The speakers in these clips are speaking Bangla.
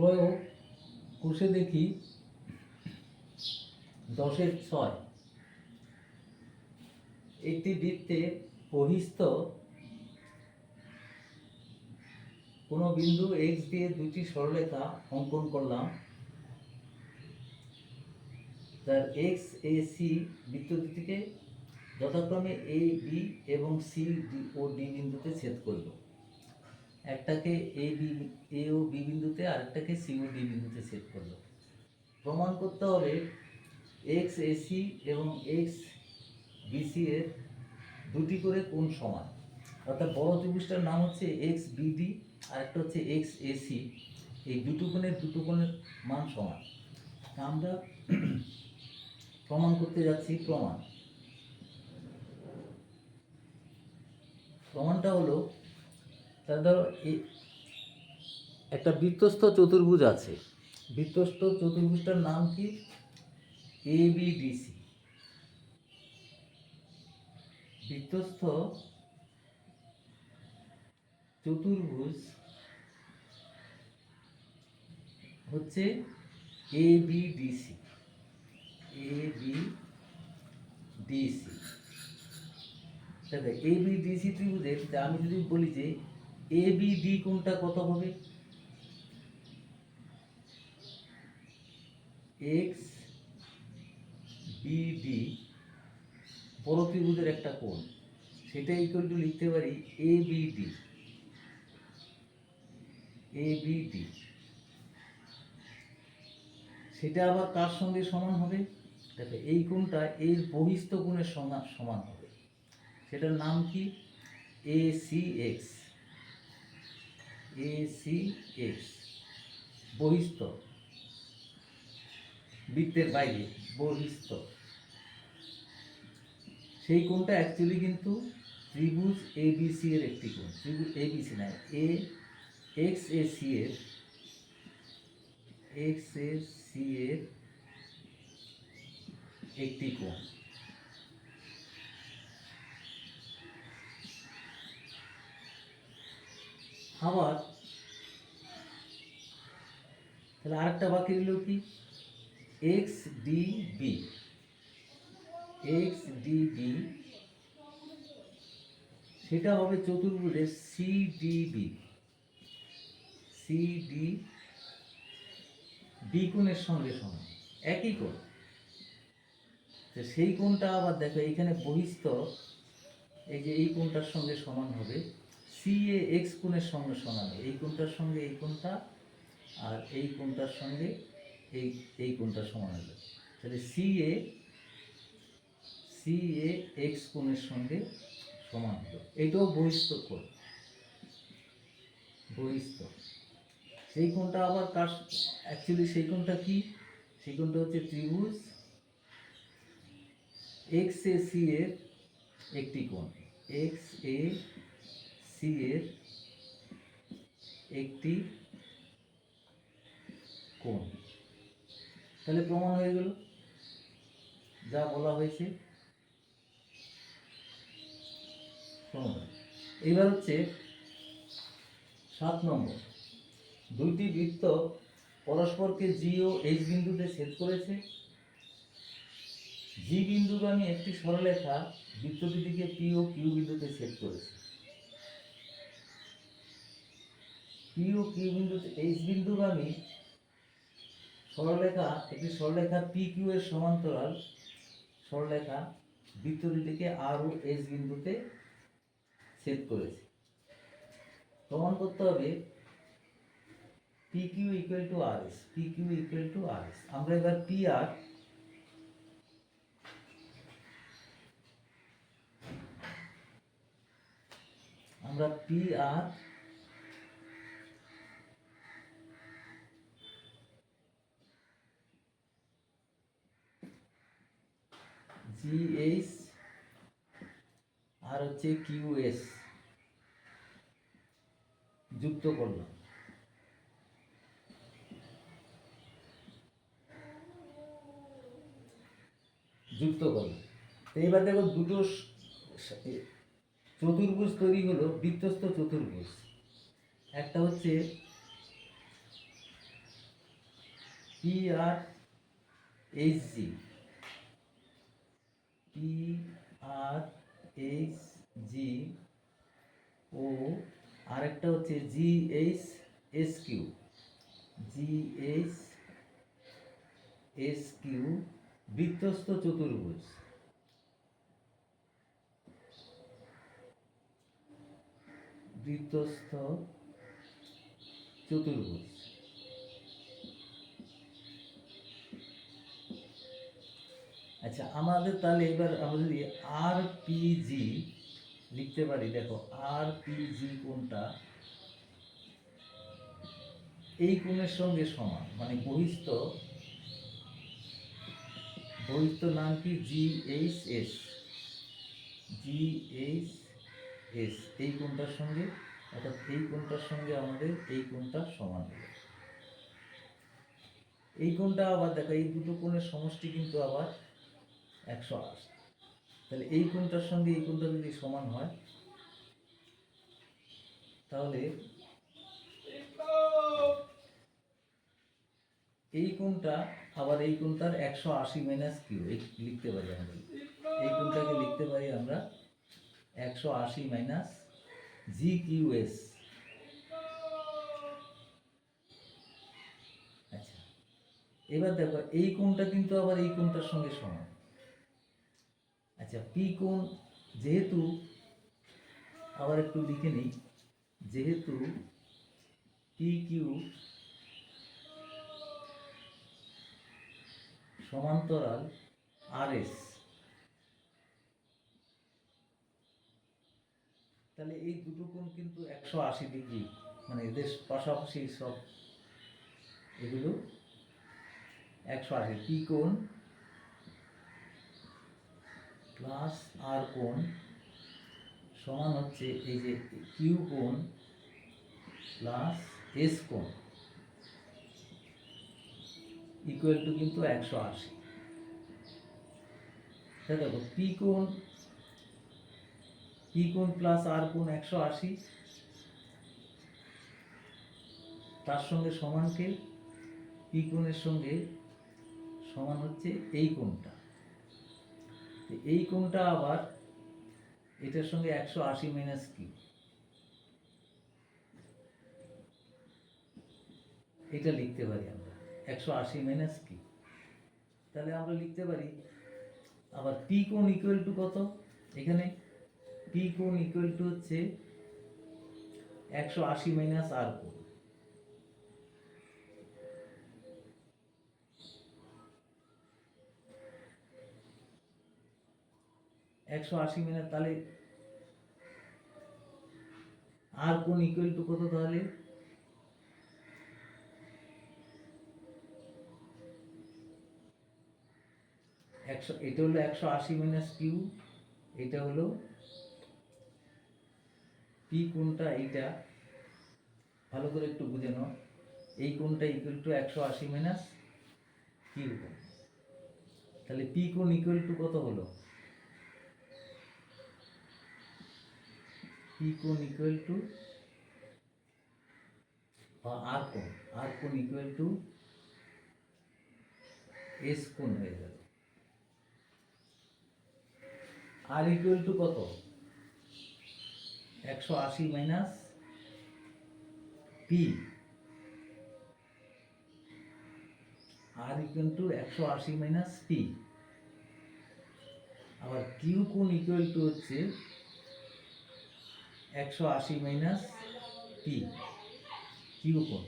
প্রয়োগ কোষে দেখি দশের ছয়। একটি বৃত্তে বহিস্থ কোনো বিন্দু এক্স দিয়ে দুটি সরলরেখা অঙ্কন করলাম তার এক্স এ সি বৃত্ত যথাক্রমে এ বি এবং সি ডি ও ডি বিন্দুতে ছেদ করব একটাকে A B A O B বিন্দুতে, আরেকটাকে সি ও ডি বিন্দুতে ছেদ করল। প্রমাণ করতে হবে এক্স এসি এবং এক্স বিসি এর দুটি করে কোণ সমান। অর্থাৎ বড় ত্রিভুজটার নাম হচ্ছে এক্স বিডি আর একটা হচ্ছে এক্স এসি এই দুটো কোণের দুটো কোণের মান সমান। আমরা প্রমাণ করতে যাচ্ছি প্রমাণ। প্রমাণটা হলো তাহলে ধরো একটা বৃত্তস্থ চতুর্ভুজ আছে। বৃত্তস্থ চতুর্ভুজটার নাম কি? এ বি ডিসি বৃত্তস্থ চতুর্ভুজ হচ্ছে A B DC A B DC দেখো এ বি ডিসি ত্রিভুজের আমি যদি বলি যে এ বি ডি কোনটা কত হবে? এক্স বিডি বড় ত্রিভুজের একটা কোণ। সেটা ইকুয়াল টু লিখতে পারি এ বিডি এ বিডি সেটা আবার কার সঙ্গে সমান হবে? দেখো, এই কোণটা এর বহিস্থ কোণের সমান হবে। সেটার নাম কি? A C X A C X বহিস্থ। বৃত্তের বাইরে, বহিস্থ। সেই কোণটা অ্যাকচুয়ালি কিন্তু ত্রিভুজ এবিসি এর একটি কোণ। ত্রিভুজ এবিসি নয় এ এক্স এ সি এর এক্স এ সি এর একটি কোণ। আবার তাহলে আরেকটা বাকি রইল কি? X D B X D B সেটা হবে চতুর্ভুজের C D B C D B কোণের সঙ্গে সমান। একই কোণ। তো সেই কোণটা আবার দেখো এইখানে বহিস্থ, এই যে এই কোণটার সঙ্গে সমান হবে। সি এ এক্স কোণের সঙ্গে সমান এই কোণটার সঙ্গে এই কোণটা আর এই কোণটার সঙ্গে এই এই কোণটা সমান হবে। তাহলে C A C A X কোণের সঙ্গে সমান হবে। এটাও বহিস্থ কোণ। বহিস্থ। সেই কোণটা আবার কার অ্যাকচুয়ালি সেই কোণটা কি? সেই কোণটা হচ্ছে ত্রিভুজ। এক্স এ সি এর একটি কোণ। এক্স এ সি এর একটি কোণ তাহলে প্রমাণ হয়ে গেল। যা বলা হয়েছে। প্রমাণ এইবার হচ্ছে সাত নম্বর। দুইটি বৃত্ত পরস্পরকে জি ও এইচ বিন্দুতে ছেদ করেছে। জি বিন্দুগামী একটি সরলরেখা বৃত্তটিকে পি ও কিউ বিন্দুতে ছেদ করেছে। পি ও কিউ বিন্দুতে এইচ বিন্দুগামী সরলরেখা, একটি সরলরেখা পি কিউ এর সমান্তরাল সরলরেখা বৃত্তটিকে আর ও এস বিন্দুতে ছেদ করেছে। প্রমাণ করতে হবে P Q equal to R S P Q equal to R S আমরা এবার পি আর আমরা পি আর জি এইচ আর হচ্ছে কিউ এস যুক্ত করলাম। যুক্ত করলাম। তো এবার দেখো দুটো চতুর্ভুজ তৈরি হলো বৃত্তস্থ চতুর্ভুজ। একটা হচ্ছে P R H G P R H G ও আরেকটা হচ্ছে G H S Q G H S Q বৃত্তস্থ চতুর্ভুজ। বৃত্তস্থ চতুর্ভুজ। আচ্ছা আমাদের তাহলে এবার আমরা যদি আর পিজি লিখতে পারি, দেখো আর পি জি কোনটা? এই কোণের সঙ্গে সমান মানে বহিস্থ বহিস্থ নাম কি? G H S G H S এই কোণটার সঙ্গে, অর্থাৎ এই কোণটার সঙ্গে আমাদের এই কোণটা সমান হবে এই কোণটা আবার দেখো, এই দুটো কোণের সমষ্টি কিন্তু আবার একশো আশি তাহলে এই কোণটার সঙ্গে এই কোণটা যদি সমান হয়, তাহলে এই কোণটা, আবার এই কোণটার একশো আশি মাইনাস কিউ লিখতে পারি আমরা। এই কোণটাকে লিখতে পারি আমরা একশো আশি মাইনাস জি কিউ এস আচ্ছা এবার দেখো, এই কোণটা কিন্তু আবার এই কোণটার সঙ্গে সমান। আচ্ছা পি কোণ যেহেতু, আবার একটু লিখে নিই। যেহেতু পি কিউ সমান্তরাল আর এস তাহলে এই দুটো কোণ কিন্তু একশো আশি ডিগ্রি মানে এদের পাশাপাশি সব এগুলো একশো আশি। পি কোণ প্লাস আর কোণ সমান হচ্ছে এই যে কিউ কোণ প্লাস এস কোণ ইকুয়াল টু কিন্তু একশো আশি। দেখো পি কোণ পি কোণ প্লাস আর কোণ একশো আশি, তার সঙ্গে সমানকে পি কোণের সঙ্গে সমান হচ্ছে এই কোণটা। এই কোণটা আবার এটার সঙ্গে একশো আশি মাইনাস কি? এটা লিখতে পারি আমরা। একশো আশি মাইনাস কি? তাহলে আমরা লিখতে পারি, আবার পি কোণ ইকুয়াল টু কত? এখানে পি কোণ ইকুয়াল টু হচ্ছে একশো আশি মাইনাস আর কোণ। একশো আশি মিনিট, তাহলে আর কোন ইকুয়াল টু কত তাহলে? একশো, এটা হলো একশো আশি মাইনাস কিউ এটা হলো পি কোনটা, এইটা। ভালো করে একটু বুঝে নাও। এই কোনটা ইকুয়াল টু একশো আশি মাইনাস কিউ তাহলে পি কোন ইকুয়াল টু কত হলো? পি কোণ ইকুয়াল টু আর কোণ আর কোণ ইকুয়াল টু এস কোণ হয়ে যাবে আর ইকুয়াল টু কত? একশো আশি minus P R equal to একশো আশি মাইনাস পি আবার কিউ কোণ ইকুয়াল টু হচ্ছে একশো আশি মাইনাস পি কিউ কোণ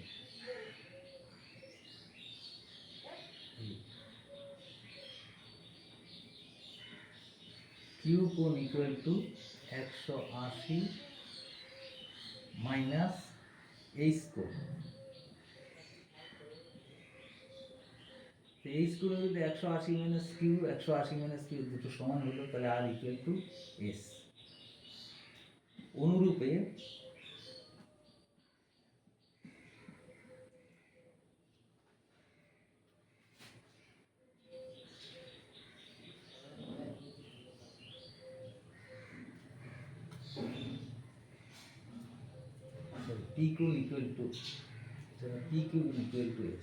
কিউ ইকুয়াল টু একশো আশি মাইনাস এইচ কোণ এইচ কোণ যদি একশো আশি মাইনাস কিউ একশো আশি মাইনাস কিউ দুটো সমান হলো, তাহলে আর ইকুয়াল টু এস অনুরূপে p q equal to p q equal to s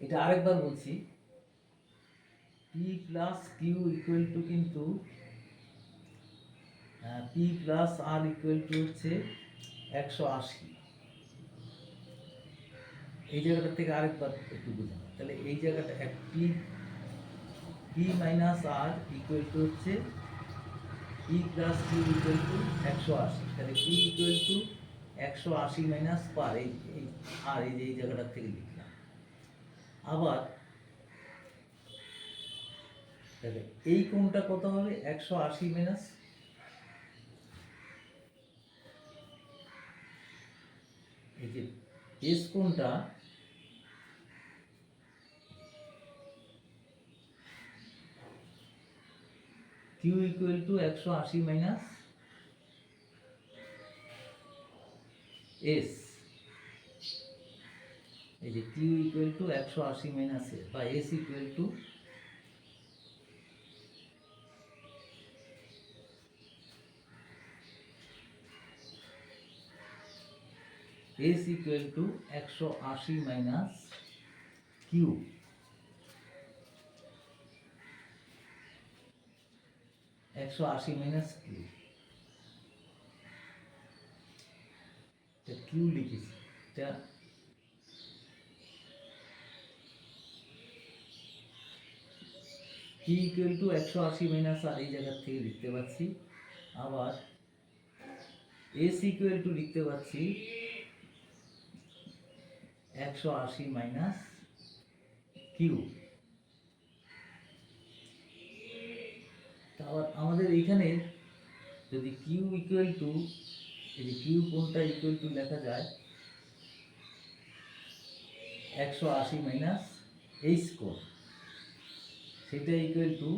এটা আরেকবার বলছি P plus Q equal to কিন্তু P plus R equal to হচ্ছে একশো আশি। এই জায়গাটা থেকে আরেকবার একটু বুঝানো তাহলে এই জায়গাটা এক P minus R equal to হচ্ছে P plus Q equal to একশো আশি। তাহলে পি ইকুয়াল টু একশো আশি মাইনাস পার এই আর এই যে, এই জায়গাটার থেকে লিখলাম। আবার তাহলে এই কোণটা কত হবে? একশো আশি মাইনাস এই যে এস কোণটা কিউ ইকুয়াল টু একশো আশি মাইনাস এস এই যে কিউ ইকুয়াল টু একশো আশি মাইনাস এস বা S equal to S equal to একশো আশি মাইনাস কিউ একশো আশি মাইনাস কিউ কিউ লিখেছি? এটা কি ইকুয়াল টু একশো আশি মাইনাস আর এই জায়গার থেকে লিখতে পাচ্ছি আবার এস ইকুয়াল টু লিখতে পাচ্ছি একশো আশি মাইনাস কিউ। আবার আমাদের এখানে যদি কিউ ইকুয়াল টু এই যে কিউ কোনটা ইকুয়াল টু লেখা যায়, একশো আশি মাইনাস এইচ কোণ সেটা ইকুয়াল টু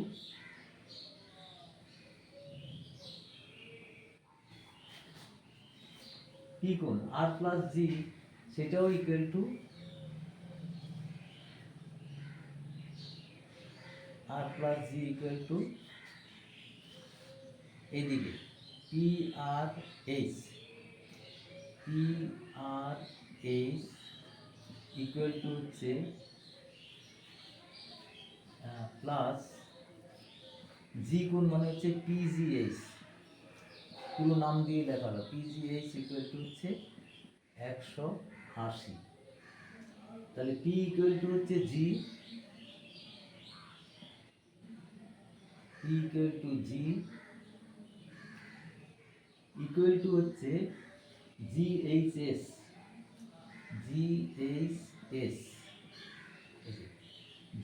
পি কোণ আর প্লাস জি সেটাও equal to R plus G equal to এইদিকে P R H P R H equal to হচ্ছে প্লাস জি কোণ মানে হচ্ছে পিজিএইচ পুরো নাম দিয়ে লেখা হলো। পিজিএইচ ইকুয়াল টু হচ্ছে একশো আশি। তাহলে পি ইকুয়াল টু হচ্ছে G P equal to G equal to হচ্ছে G H S G H S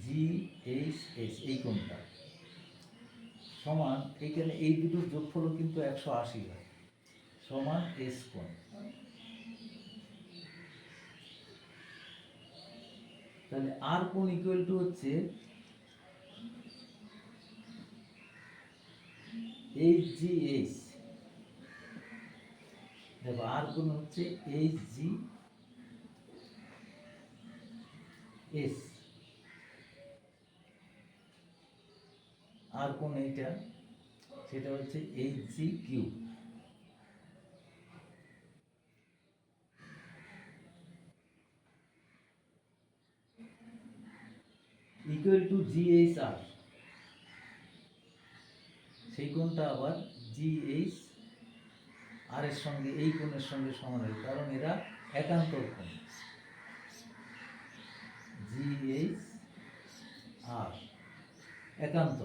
G H S এই কোনটা সমান এইখানে এই দুটোর যোগফলও কিন্তু একশো আশি হয়। সমান এস কোণ। তাহলে আর কোণ ইকুয়াল টু হচ্ছে এইচ জি এইচ দেখো আর কোণ হচ্ছে এইচ জি এস আর কোন এইটা? সেটা হচ্ছে H G Q equal to G H R সেই কোণটা আবার জি এইচ আর এর সঙ্গে, এই কোণের সঙ্গে সমান হয়, কারণ এরা একান্ত কোণ জি এইচ আর একান্ত।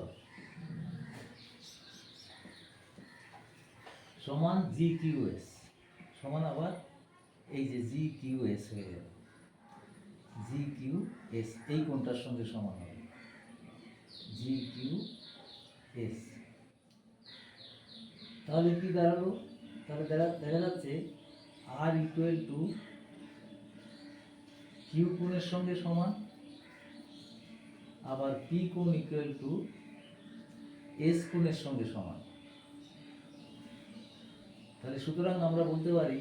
সমান জি কিউ এস সমান আবার এই যে জি কিউ এস হয়ে গেল। জি কিউ এস এই কোণটার সঙ্গে সমান হবে। জি কিউ এস তাহলে কি দাঁড়াল? তাহলে দেখা যাচ্ছে আর ইকুয়াল টু কিউ কোণের সঙ্গে সমান, আবার পি কোণ ইকুয়াল টু এস কোণের সঙ্গে সমান। তাহলে সুতরাং আমরা বলতে পারি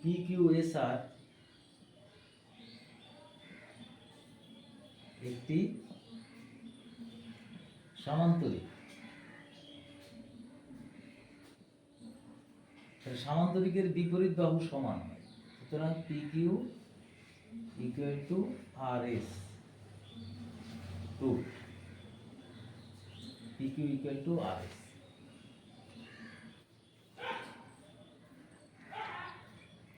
পি কিউ এস আর একটি সামান্তরিক। সামান্তরিকের বিপরীত বাহু সমান হয়। সুতরাং P Q equal to R S to P Q equal to R S